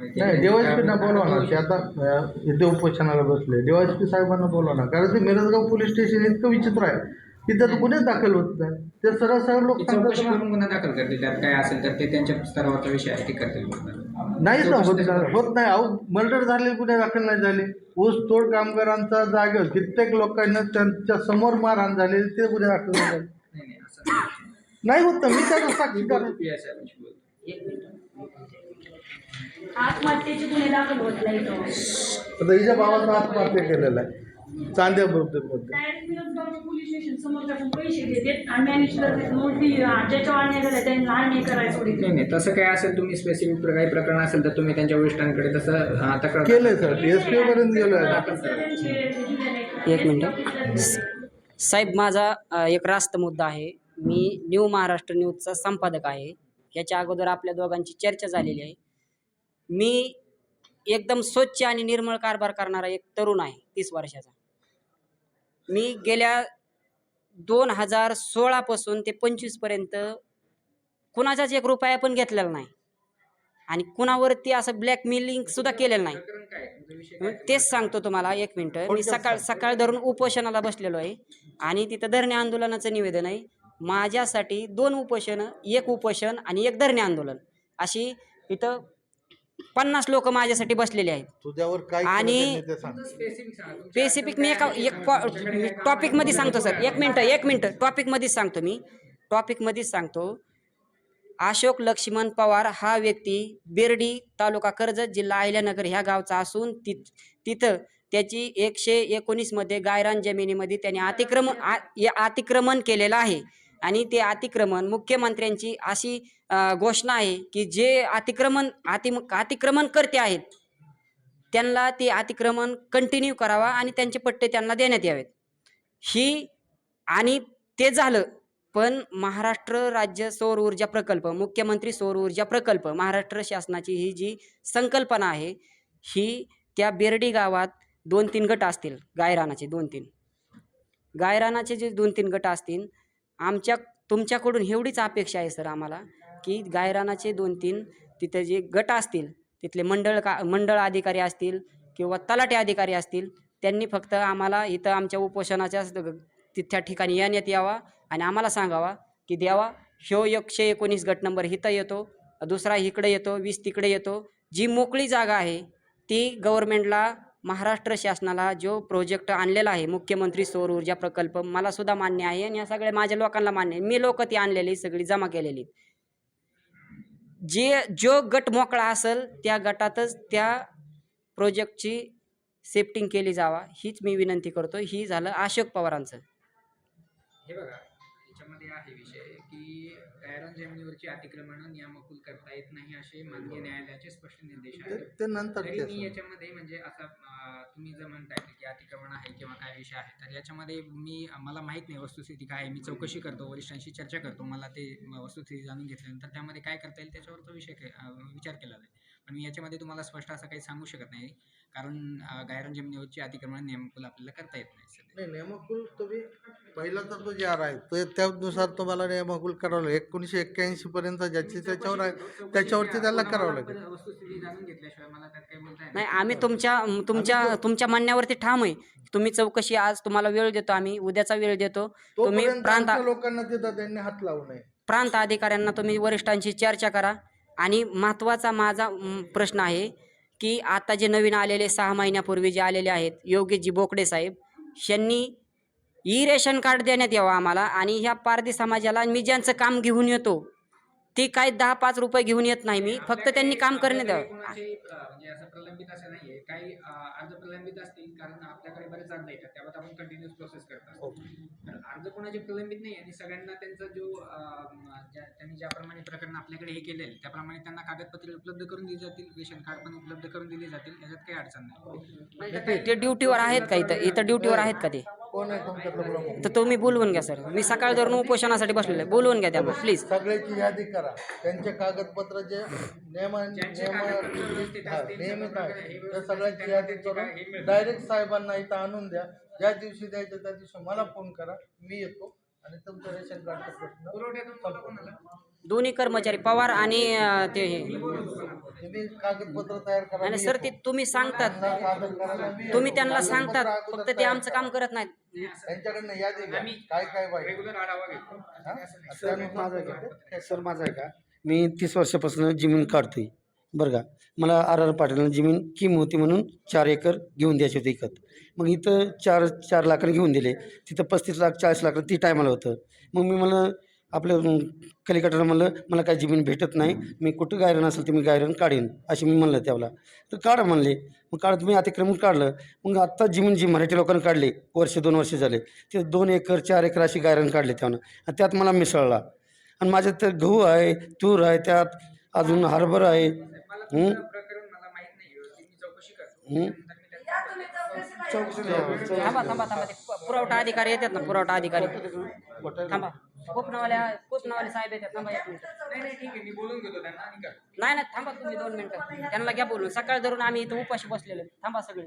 नाही देवाजीपींना बोलवा ना. ते आता इथे उपोषणाला बसले. देवाजीपी साहेबांना बोलवा ना. कारण ते मिरजगाव पोलीस स्टेशन इतकं विचित्र आहे. तिथं तर गुन्हेच दाखल होत नाही. ते सरळ सरळ लोक चौकशी करून गुन्हा दाखल करतील. त्यात काय असेल तर ते त्यांच्या स्तरावरचा विषय आहे ते करतील गुन्हा. नाहीच ना होत नाही. होत नाही. अहो मर्डर झाले गुन्हे दाखल नाही झाले. ऊस तोड कामगारांचा जागेवर कित्येक लोकांना त्यांच्यासमोर मारहाण झाले ते गुन्हे दाखल नाही झाले. नाही नाही असं नाही. नाही होत ना. मी त्याचा साक्षी आत्महत्येचे गुन्हे दाखल होत नाही तो आता हिच्या भावाचा आत्महत्या केलेला आहे. चांद्या डायरेक्ट पोलीस स्टेशन समोर पैसे देतात आणि मॅनेज करतात. मोठी ज्याच्यावर अन्याय झाला त्यांना अन्याय करायला सोडित नाही नाही तसं काय असेल तुम्ही स्पेसिफिक काही प्रकरण असेल तर तुम्ही त्यांच्या वरिष्ठांकडे तसं अं, तक्रार केलंय सर. एस पी पर्यंत गेलोय एक मिनटं. साहेब माझा अ, एक रास्त मुद्दा आहे. मी न्यू महाराष्ट्र न्यूजचा संपादक आहे. याच्या अगोदर आपल्या दोघांची चर्चा झालेली आहे. मी एकदम स्वच्छ आणि निर्मळ कारभार करणारा एक तरुण आहे तीस वर्षाचा. मी गेल्या दोन हजार सोळापासून ते पंचवीसपर्यंत कुणाचाच एक रुपया पण घेतलेला नाही. आणि कुणावरती असं ब्लॅकमेलिंग सुद्धा केलेलं नाही. तेच सांगतो तुम्हाला एक मिनटं. मी सकाळ सकाळ धरून उपोषणाला बसलेलो आहे आणि तिथं धरणे आंदोलनाचं निवेदन आहे. माझ्यासाठी दोन उपोषणं एक उपोषण आणि एक धरणे आंदोलन अशी इथं पन्नास लोक माझ्यासाठी बसलेले आहेत. तुझ्यावर काय आणि- स्पेसिफिक सांगा. तुमच्या स्पेसिफिक मी एका एक टॉपिकमध्ये सांगतो सर एक मिनटं एक मिनटं. टॉपिकमध्येच सांगतो मी. टॉपिकमध्येच सांगतो. अशोक लक्ष्मण पवार हा व्यक्ती बिर्डी तालुका कर्जत जिल्हा अहिल्यानगर ह्या गावचा असून ति तिथं त्याची एकशे एकोणीसमध्ये गायरान जमिनीमध्ये त्याने अतिक्रमण आ- या- अतिक्रमण केलेलं आहे. आणि ते अतिक्रमण मुख्यमंत्र्यांची अशी घोषणा आहे की जे अतिक्रमण अति अतिक्रमण करते आहेत त्यांना ते अतिक्रमण कंटिन्यू करावा आणि त्यांचे पट्टे त्यांना देण्यात यावेत. ही आणि ते झालं पण महाराष्ट्र राज्य सौर ऊर्जा प्रकल्प मुख्यमंत्री सौर ऊर्जा प्रकल्प महाराष्ट्र शासनाची ही जी संकल्पना आहे ही त्या बेर्डी गावात दोन तीन गट असतील गायरानाचे दोन तीन गायरानाचे जे दोन तीन गट असतील आमच्या तुमच्याकडून एवढीच अपेक्षा आहे सर आम्हाला की गायरानाचे दोन तीन तिथे जे गट असतील तिथले मंडळ का मंडळ अधिकारी असतील किंवा तलाटे अधिकारी असतील त्यांनी फक्त आम्हाला इथं आमच्या उपोषणाच्या तिथ्या ठिकाणी येण्यात यावा आणि आम्हाला सांगावा की द्यावा ह्यो एकशे एकोणीस गट नंबर इथं येतो दुसरा इकडे येतो वीस तिकडे येतो जी मोकळी जागा आहे ती गव्हर्मेंटला महाराष्ट्र शासनाला जो प्रोजेक्ट आणलेला आहे मुख्यमंत्री सौर ऊर्जा प्रकल्प मला सुद्धा मान्य आहे आणि या सगळ्या माझ्या लोकांना मान्य आहे. मी लोक ती आणलेली सगळी जमा केलेली जे जो गट मोकळा असेल त्या गटातच त्या प्रोजेक्टची सेफ्टिंग केली जावा हीच मी विनंती करतो ही झालं अशोक पवारांचं. हे बघा याच्यामध्ये आहे विषय की गायरान जमिनीवरची अतिक्रमण नियामकुल करता येत नाही असे माननीय न्यायालयाचे स्पष्ट निर्देश आहेत. तरी मी. याच्यामध्ये म्हणजे आता अं, तुम्ही जर म्हणताय की अतिक्रमण आहे किंवा काय विषय आहे तर याच्यामध्ये मी मला माहीत नाही वस्तुस्थिती काय आहे. मी चौकशी करतो वरिष्ठांशी चर्चा करतो. मला ते वस्तुस्थिती जाणून घेतल्यानंतर त्यामध्ये काय करता येईल त्याच्यावर तो विषय विचार केला जाईल. पण मी याच्यामध्ये तुम्हाला स्पष्ट असं काही सांगू शकत नाही कारण गायरान जमिनीवरची अतिक्रमण नियमकुल आपल्याला करता येत नाही नियमाकुल तुम्ही पहिला तर तो जे आर आहे. तो त्यानुसार तुम्हाला नियमाकुल करावं लागेल. एकोणीसशे एक्क्याऐंशी पर्यंत ज्याची त्याच्यावर आहे त्याच्यावरती त्याला करावं लागेल. नाही आम्ही तुमच्या तुमच्या तुमच्या म्हणण्यावरती ठाम आहे. तुम्ही चौकशी आज तुम्हाला वेळ देतो आम्ही उद्याचा वेळ देतो. तुम्ही तोपर्यंत प्रांत आमच्या लोकांना तिथं त्यांनी हात लावू नये. प्रांत अधिकाऱ्यांना तुम्ही वरिष्ठांशी चर्चा करा. आणि महत्त्वाचा माझा म, प्रश्न आहे की आता जे नवीन आलेले सहा महिन्यापूर्वी जे आलेले आहेत योगेशजी बोकडे साहेब यांनी ई रेशन कार्ड देण्यात यावं आम्हाला. आणि ह्या पारधी समाजाला मी ज्यांचं काम घेऊन येतो ते काय दहा पाच रुपये घेऊन येत नाही मी. फक्त त्यांनी काम करण्यात यावं कोणाचे, अं, म्हणजे असं प्रलंबित असं नाहीये. काही अर्ज प्रलंबित असतील कारण आपल्याकडे बरेच अर्ज येतात. त्याबाबत आपण कंटिन्युअस प्रोसेस करत असतो तर अर्ज कोणाचे प्रलंबित नाही आणि सगळ्यांना त्यांचा जो त्यांनी ज्याप्रमाणे प्रकरण आपल्याकडे हे केलेलं त्याप्रमाणे त्यांना कागदपत्रे उपलब्ध करून दिली जातील रेशन कार्ड पण उपलब्ध करून दिले जातील याच्यात काही अडचण नाही. ते ड्युटीवर आहेत का इथं? इथं ड्युटीवर आहेत का ते? कोण आहे तुमच्यातलं प्रमुख तर तुम्ही बोलवून घ्या सर. मी सकाळ धरून उपोषणासाठी बसलेलो आहे. बोलवून घ्या त्यांना प्लीज. सगळ्याची यादी करा. त्यांचे कागदपत्र जे नियमा नियमित आहे त्या सगळ्याची यादी करून. डायरेक्ट साहेबांना इथं आणून द्या. ज्या दिवशी द्यायचं त्या दिवशी मला फोन करा. मी येतो आणि तुमचं रेशन कार्डचा प्रश्न दोन्ही कर्मचारी पवार आणि अं, ते हे. तुम्ही कागदपत्र तयार करा. आणि सर ते तुम्ही सांगतात. सादर करायला मी तुम्ही त्यांना सांगतात. फक्त ते आमचं काम करत नाहीत. त्यांच्याकडनं यादी घ्या. काय काय पाहिजे रेग्युलर आढावा घेतो. हा? सर माझं सर. माझं आहे का मी तीस वर्षापासून जमीन काढतोय. बरं का? मला आर आर पाटीलनं जमीन किम होती म्हणून चार एकर घेऊन द्यायची होती विकत मग इथं चार चार लाखानं घेऊन दिले. तिथं पस्तीस लाख चाळीस लाख ती टायमाला होतं. मग मी मला आपलं अं, म्हणलं मला काही जमीन भेटत नाही मी कुठं गायरण असेल तर मी गायरण काढीन असे मी म्हणलं त्याला. तर काढा म्हणले. मग काढत मी अतिक्रमण काढलं. मग आत्ता जमीन जी मराठी लोकांनी काढली वर्ष दोन वर्ष झाले ते दोन एकर चार एकर अशी गायरण काढले त्यानं. आणि त्यात मला मिसळला. आणि माझ्यात तर गहू आहे तूर आहे त्यात अजून हरभरा आहे. थांबा थांबा थांबा. ते पु- पुरवठा अधिकारी येतात ना पुरवठा अधिकारी. थांबा. कोपनावाल्या कोपनावाले साहेब येतात. थांबा एक मिनिट. नाही नाही ठीक आहे. मी बोलून घेतो त्यांना. आणि करतो नाही नाही थांबा तुम्ही दोन मिनिटं. त्यांना घ्या बोलून. सकाळ धरून आम्ही इथं उपाशी बसलेलो आहे. थांबा सगळे